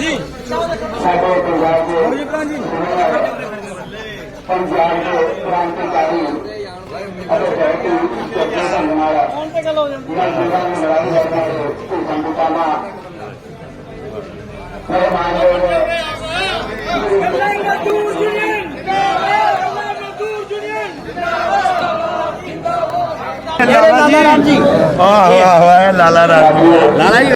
ਜੀ ਸਾਡੇ ਪੰਜਾਬ ਦੇ ਜੀ ਪ੍ਰਧਾਨ ਜੀ ਪੰਜਾਬ ਦੇ ਕ੍ਰਾਂਤੀਕਾਰੀ ਅਤੇ ਬਹੁਤ ਹੀ ਢੰਗ ਨਾਲ ਫੋਨ ਤੇ ਗੱਲ ਜਾਂਦੀ ਨੂੰ ਲੜਾਈ ਲੜਨਾ ਲਾਲਾ ਰਾਮ ਜੀ। ਆਹ ਆਹ ਆਹ ਲਾਲਾ ਰਾਮ ਲਾਲਾ ਜੀ।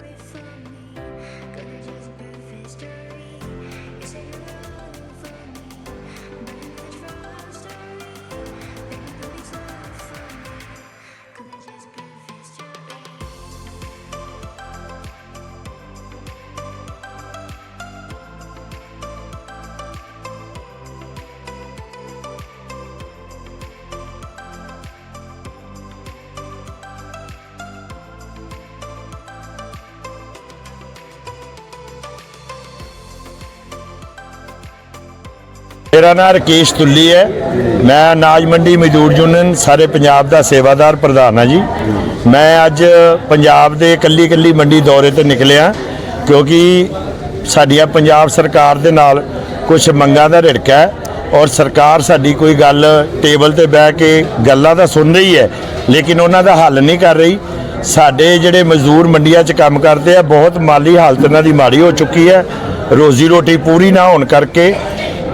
ਮੇਰਾ ਨਾਮ ਰਕੇਸ਼ ਤੁੱਲੀ ਹੈ। ਮੈਂ ਅਨਾਜ ਮੰਡੀ ਮਜ਼ਦੂਰ ਯੂਨੀਅਨ, ਸਾਰੇ ਪੰਜਾਬ ਦਾ ਸੇਵਾਦਾਰ ਪ੍ਰਧਾਨ ਹਾਂ ਜੀ। ਮੈਂ ਅੱਜ ਪੰਜਾਬ ਦੇ ਕੱਲੀ ਕੱਲੀ ਮੰਡੀ ਦੌਰੇ ਤੇ ਨਿਕਲਿਆ, ਕਿਉਂਕਿ ਸਾਡੀਆਂ ਪੰਜਾਬ ਸਰਕਾਰ ਦੇ ਨਾਲ ਕੁਝ ਮੰਗਾਂ ਦਾ ਰਿੜਕਾ ਹੈ ਔਰ ਸਰਕਾਰ ਸਾਡੀ ਕੋਈ ਗੱਲ ਟੇਬਲ ਤੇ ਬਹਿ ਕੇ ਗੱਲਾਂ ਤਾਂ ਸੁਣ ਰਹੀ ਹੈ, ਲੇਕਿਨ ਉਹਨਾਂ ਦਾ ਹੱਲ ਨਹੀਂ ਕਰ ਰਹੀ। ਸਾਡੇ ਜਿਹੜੇ ਮਜ਼ਦੂਰ ਮੰਡੀਆਂ 'ਚ ਕੰਮ ਕਰਦੇ ਆ, ਬਹੁਤ ਮਾਲੀ ਹਾਲਤ ਇਹਨਾਂ ਦੀ ਮਾੜੀ ਹੋ ਚੁੱਕੀ ਹੈ। ਰੋਜ਼ੀ ਰੋਟੀ ਪੂਰੀ ਨਾ ਹੋਣ ਕਰਕੇ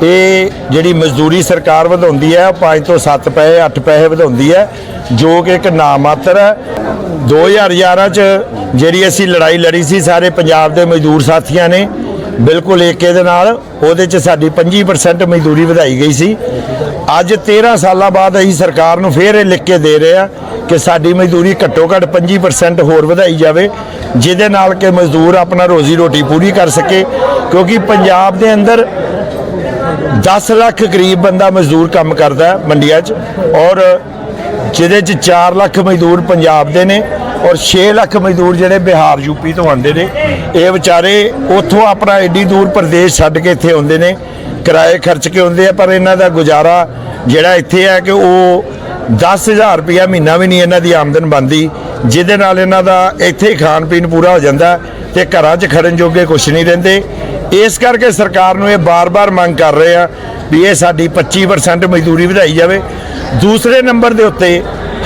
ਇਹ ਜਿਹੜੀ ਮਜ਼ਦੂਰੀ ਸਰਕਾਰ ਵਧਾਉਂਦੀ ਹੈ 5 ਤੋਂ 7 ਪੈਸੇ 8 ਪੈਸੇ ਵਧਾਉਂਦੀ ਹੈ, ਜੋ ਕਿ ਇੱਕ ਨਾਮਾਤਰ ਹੈ। 2011 ਚ ਜਿਹੜੀ ਅਸੀਂ ਲੜਾਈ ਲੜੀ ਸੀ, ਸਾਰੇ ਪੰਜਾਬ ਦੇ ਮਜ਼ਦੂਰ ਸਾਥੀਆਂ ਨੇ, ਬਿਲਕੁਲ ਏਕੇ ਦੇ ਨਾਲ, ਉਹਦੇ ਚ ਸਾਡੀ 25% ਮਜ਼ਦੂਰੀ ਵਧਾਈ ਗਈ ਸੀ। ਅੱਜ 13 ਸਾਲਾਂ ਬਾਅਦ ਅਸੀਂ ਸਰਕਾਰ ਨੂੰ ਫੇਰ ਇਹ ਲਿਖ ਕੇ ਦੇ ਰਹੇ ਆ ਕਿ ਸਾਡੀ ਮਜ਼ਦੂਰੀ ਘੱਟੋ ਘੱਟ 25% ਹੋਰ ਵਧਾਈ ਜਾਵੇ, ਜਿਹਦੇ ਨਾਲ ਕਿ ਮਜ਼ਦੂਰ ਆਪਣਾ ਰੋਜ਼ੀ ਰੋਟੀ ਪੂਰੀ ਕਰ ਸਕੇ, ਕਿਉਂਕਿ ਪੰਜਾਬ ਦੇ ਅੰਦਰ 10 ਲੱਖ ਕਰੀਬ ਬੰਦਾ ਮਜ਼ਦੂਰ ਕੰਮ ਕਰਦਾ ਮੰਡੀਆਂ 'ਚ ਔਰ ਜਿਹਦੇ 'ਚ 4 ਲੱਖ ਮਜ਼ਦੂਰ ਪੰਜਾਬ ਦੇ ਨੇ ਔਰ 6 ਲੱਖ ਮਜ਼ਦੂਰ ਜਿਹੜੇ ਬਿਹਾਰ ਯੂਪੀ ਤੋਂ ਆਉਂਦੇ ਨੇ, ਇਹ ਵਿਚਾਰੇ ਉੱਥੋਂ ਆਪਣਾ ਏਡੀ ਦੂਰ ਪ੍ਰਦੇਸ਼ ਛੱਡ ਕੇ ਇੱਥੇ ਆਉਂਦੇ ਨੇ, ਕਿਰਾਏ ਖਰਚ ਕੇ ਆਉਂਦੇ ਆ, ਪਰ ਇਹਨਾਂ ਦਾ ਗੁਜ਼ਾਰਾ ਜਿਹੜਾ ਇੱਥੇ ਹੈ ਕਿ ਉਹ 10000 ਰੁਪਇਆ ਮਹੀਨਾ ਵੀ ਨਹੀਂ ਇਹਨਾਂ ਦੀ ਆਮਦਨ ਬਣਦੀ, ਜਿਹਦੇ ਨਾਲ ਇਹਨਾਂ ਦਾ ਇੱਥੇ ਹੀ ਖਾਣ ਪੀਣ ਪੂਰਾ ਹੋ ਜਾਂਦਾ। ਤੇ ਘਰਾਂ 'ਚ ਖੜਨ ਜੋਗੇ ਕੁਝ ਨਹੀਂ ਰਹਿੰਦੇ। ਇਸ ਕਰਕੇ ਸਰਕਾਰ ਨੂੰ ਇਹ ਬਾਰ-ਬਾਰ ਮੰਗ ਕਰ ਰਹੇ ਆ ਵੀ ਇਹ ਸਾਡੀ 25% ਮਜ਼ਦੂਰੀ ਵਧਾਈ ਜਾਵੇ। ਦੂਸਰੇ ਨੰਬਰ ਦੇ ਉੱਤੇ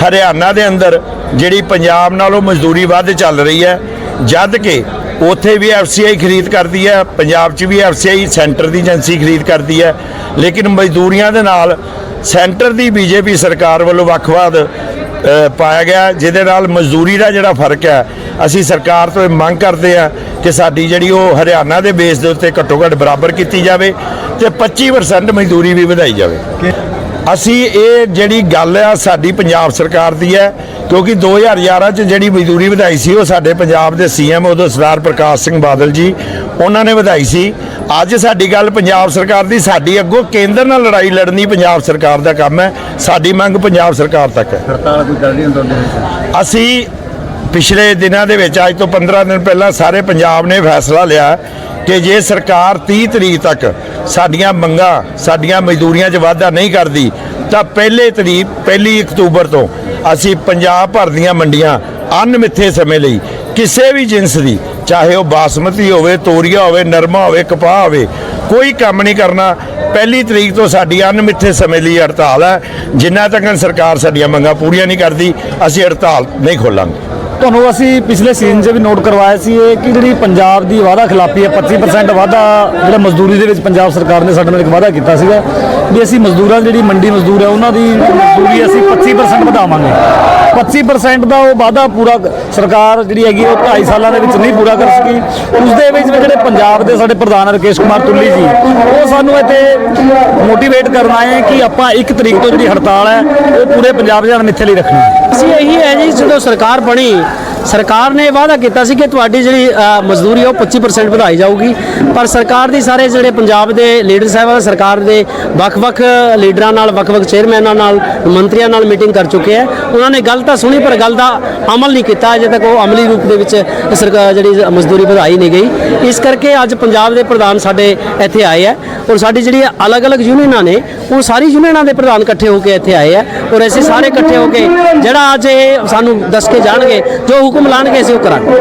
ਹਰਿਆਣਾ ਦੇ ਅੰਦਰ ਜਿਹੜੀ ਪੰਜਾਬ ਨਾਲੋਂ ਮਜ਼ਦੂਰੀ ਵੱਧ ਚੱਲ ਰਹੀ ਹੈ ਜਦ ਕਿ ਉੱਥੇ ਵੀ ਐਫਸੀਆਈ ਖਰੀਦ ਕਰਦੀ ਹੈ ਪੰਜਾਬ 'ਚ ਵੀ ਐਫਸੀਆਈ ਸੈਂਟਰ ਦੀ ਏਜੰਸੀ ਖਰੀਦ ਕਰਦੀ ਹੈ। ਲੇਕਿਨ ਮਜ਼ਦੂਰੀਆਂ ਦੇ ਨਾਲ ਸੈਂਟਰ ਦੀ ਬੀਜੇਪੀ ਸਰਕਾਰ ਵੱਲੋਂ ਵੱਖਵਾਦ ਅ, ਪਾਇਆ ਗਿਆ। ਜਿਹਦੇ ਨਾਲ ਮਜ਼ਦੂਰੀ ਦਾ ਜਿਹੜਾ ਫ਼ਰਕ ਹੈ, ਅਸੀਂ ਸਰਕਾਰ ਤੋਂ ਇਹ ਮੰਗ ਕਰਦੇ ਆ ਕਿ ਸਾਡੀ ਜਿਹੜੀ ਉਹ ਹਰਿਆਣਾ ਦੇ ਬੇਸ ਦੇ ਉੱਤੇ ਘੱਟੋ ਘੱਟ ਬਰਾਬਰ ਕੀਤੀ ਜਾਵੇ ਤੇ 25% ਮਜ਼ਦੂਰੀ ਵੀ ਵਧਾਈ ਜਾਵੇ। ਅਸੀਂ ਇਹ ਜਿਹੜੀ ਗੱਲ ਆ ਸਾਡੀ ਪੰਜਾਬ ਸਰਕਾਰ ਦੀ ਹੈ ਕਿਉਂਕਿ 2011 ਚ ਜਿਹੜੀ ਮਜ਼ਦੂਰੀ ਵਧਾਈ ਸੀ ਉਹ ਸਾਡੇ ਪੰਜਾਬ ਦੇ ਸੀਐਮ ਉਦੋਂ ਸਰਦਾਰ ਪ੍ਰਕਾਸ਼ ਸਿੰਘ ਬਾਦਲ ਜੀ ਉਹਨਾਂ ਨੇ ਵਧਾਈ ਸੀ। ਅੱਜ ਸਾਡੀ ਗੱਲ ਪੰਜਾਬ ਸਰਕਾਰ ਦੀ ਸਾਡੀ ਅੱਗੋਂ ਕੇਂਦਰ ਨਾਲ ਲੜਾਈ ਲੜਨੀ ਪੰਜਾਬ ਸਰਕਾਰ ਦਾ ਕੰਮ ਹੈ ਸਾਡੀ ਮੰਗ ਪੰਜਾਬ ਸਰਕਾਰ ਤੱਕ ਹੈ। ਅਸੀਂ ਪਿਛਲੇ ਦਿਨਾਂ ਦੇ ਵਿੱਚ, ਅੱਜ ਤੋਂ 15 ਦਿਨ ਪਹਿਲਾਂ ਸਾਰੇ ਪੰਜਾਬ ਨੇ ਫੈਸਲਾ ਲਿਆ ਕਿ ਜੇ ਸਰਕਾਰ 30 ਤਰੀਕ ਤੱਕ ਸਾਡੀਆਂ ਮੰਗਾਂ, ਸਾਡੀਆਂ ਮਜ਼ਦੂਰੀਆਂ 'ਚ ਵਾਧਾ ਨਹੀਂ ਕਰਦੀ, ਤਾਂ ਪਹਿਲੇ ਤਰੀਕ, ਪਹਿਲੀ ਅਕਤੂਬਰ ਤੋਂ ਅਸੀਂ ਪੰਜਾਬ ਭਰ ਦੀਆਂ ਮੰਡੀਆਂ ਅਣਮਿੱਥੇ ਸਮੇਂ ਲਈ ਕਿਸੇ ਵੀ ਜਿੰਸ ਦੀ, ਚਾਹੇ ਉਹ ਬਾਸਮਤੀ ਹੋਵੇ, ਤੋਰੀਆ ਹੋਵੇ, ਨਰਮਾ ਹੋਵੇ, ਕਪਾਹ ਹੋਵੇ, ਕੋਈ ਕੰਮ ਨਹੀਂ ਕਰਨਾ। ਪਹਿਲੀ ਤਰੀਕ ਤੋਂ ਸਾਡੀ ਅਨਮਿੱਥੇ ਸਮੇਂ ਲਈ ਹੜਤਾਲ ਹੈ। ਜਿੰਨਾ ਤੱਕ ਸਰਕਾਰ ਸਾਡੀਆਂ ਮੰਗਾਂ ਪੂਰੀਆਂ ਨਹੀਂ ਕਰਦੀ, ਅਸੀਂ ਹੜਤਾਲ ਨਹੀਂ ਖੋਲਾਂਗੇ। ਤੁਹਾਨੂੰ ਅਸੀਂ ਪਿਛਲੇ ਸੀਜ਼ਨ 'ਚ ਵੀ ਨੋਟ ਕਰਵਾਇਆ ਸੀ ਇਹ ਕਿ ਜਿਹੜੀ ਪੰਜਾਬ ਦੀ ਵਾਅਦਾ ਖਿਲਾਫੀ ਹੈ 25% ਵਾਅਦਾ ਜਿਹੜਾ ਮਜ਼ਦੂਰੀ ਦੇ ਵਿੱਚ ਪੰਜਾਬ ਸਰਕਾਰ ਨੇ ਸਾਡੇ ਨਾਲ ਇੱਕ ਵਾਅਦਾ ਕੀਤਾ ਸੀਗਾ ਵੀ ਅਸੀਂ ਮਜ਼ਦੂਰਾਂ ਦੀ ਜਿਹੜੀ ਮੰਡੀ ਮਜ਼ਦੂਰ ਹੈ, ਉਹਨਾਂ ਦੀ ਮਜ਼ਦੂਰੀ ਅਸੀਂ 25% ਵਧਾਵਾਂਗੇ। 25% ਦਾ ਉਹ ਵਾਅਦਾ ਪੂਰਾ ਸਰਕਾਰ ਜਿਹੜੀ ਹੈਗੀ ਉਹ 2.5 ਸਾਲਾਂ ਦੇ ਵਿੱਚ ਨਹੀਂ ਪੂਰਾ ਕਰ ਸਕੀ। ਉਸ ਦੇ ਵਿੱਚ ਵੀ ਜਿਹੜੇ ਪੰਜਾਬ ਦੇ ਸਾਡੇ ਪ੍ਰਧਾਨ ਰਕੇਸ਼ ਕੁਮਾਰ ਤੁੱਲੀ ਜੀ, ਉਹ ਸਾਨੂੰ ਇੱਥੇ ਮੋਟੀਵੇਟ ਕਰਨ ਆਏ ਹੈ ਕਿ ਆਪਾਂ ਇੱਕ ਤਰੀਕ ਤੋਂ ਜਿਹੜੀ ਹੜਤਾਲ ਹੈ, ਉਹ ਪੂਰੇ ਪੰਜਾਬ ਜਾਨ ਮਿੱਥੇ ਲਈ ਰੱਖਣੀ ਅਸੀਂ ਇਹੀ ਹੈ ਜੀ, ਜਦੋਂ ਸਰਕਾਰ ਬਣੀ ਸਰਕਾਰ ਨੇ ਵਾਅਦਾ ਕੀਤਾ ਸੀ ਕਿ ਤੁਹਾਡੀ ਜਿਹੜੀ ਮਜ਼ਦੂਰੀ ਉਹ 25% ਵਧਾਈ ਜਾਊਗੀ। ਪਰ ਸਰਕਾਰ ਦੀ ਸਾਰੇ ਜਿਹੜੇ ਪੰਜਾਬ ਦੇ ਲੀਡਰ ਸਾਹਿਬਾਨ ਸਰਕਾਰ ਦੇ ਵੱਖ-ਵੱਖ ਲੀਡਰਾਂ ਨਾਲ, ਵੱਖ-ਵੱਖ ਚੇਅਰਮੈਨਾਂ ਨਾਲ, ਮੰਤਰੀਆਂ ਨਾਲ ਮੀਟਿੰਗ ਕਰ ਚੁੱਕੇ ਹੈ ਉਹਨਾਂ ਨੇ ਗੱਲ ਤਾਂ ਸੁਣੀ, ਪਰ ਗੱਲ ਦਾ ਅਮਲ ਨਹੀਂ ਕੀਤਾ। ਅਜੇ ਤੱਕ ਉਹ ਅਮਲੀ ਰੂਪ ਦੇ ਵਿੱਚ ਸਰਕਾਰ ਜਿਹੜੀ ਮਜ਼ਦੂਰੀ ਵਧਾਈ ਨਹੀਂ ਗਈ। ਇਸ ਕਰਕੇ ਅੱਜ ਪੰਜਾਬ ਦੇ ਪ੍ਰਧਾਨ ਸਾਡੇ ਇੱਥੇ ਆਏ ਹੈ ਔਰ ਸਾਡੀ ਜਿਹੜੀ ਅਲੱਗ-ਅਲੱਗ ਯੂਨੀਅਨਾਂ ਨੇ, ਉਹ ਸਾਰੀ ਯੂਨੀਅਨਾਂ ਦੇ ਪ੍ਰਧਾਨ ਇਕੱਠੇ ਹੋ ਕੇ ਇੱਥੇ ਆਏ ਹੈ ਔਰ ਅਸੀਂ ਸਾਰੇ ਇਕੱਠੇ ਹੋ ਕੇ ਜਿਹੜਾ ਅੱਜ ਇਹ ਸਾਨੂੰ ਦੱਸ ਕੇ ਜਾਣਗੇ, ਜੋ ਹੁਕਮ ਲਾਣਗੇ ਅਸੀਂ ਉਹ ਕਰਾਂਗੇ।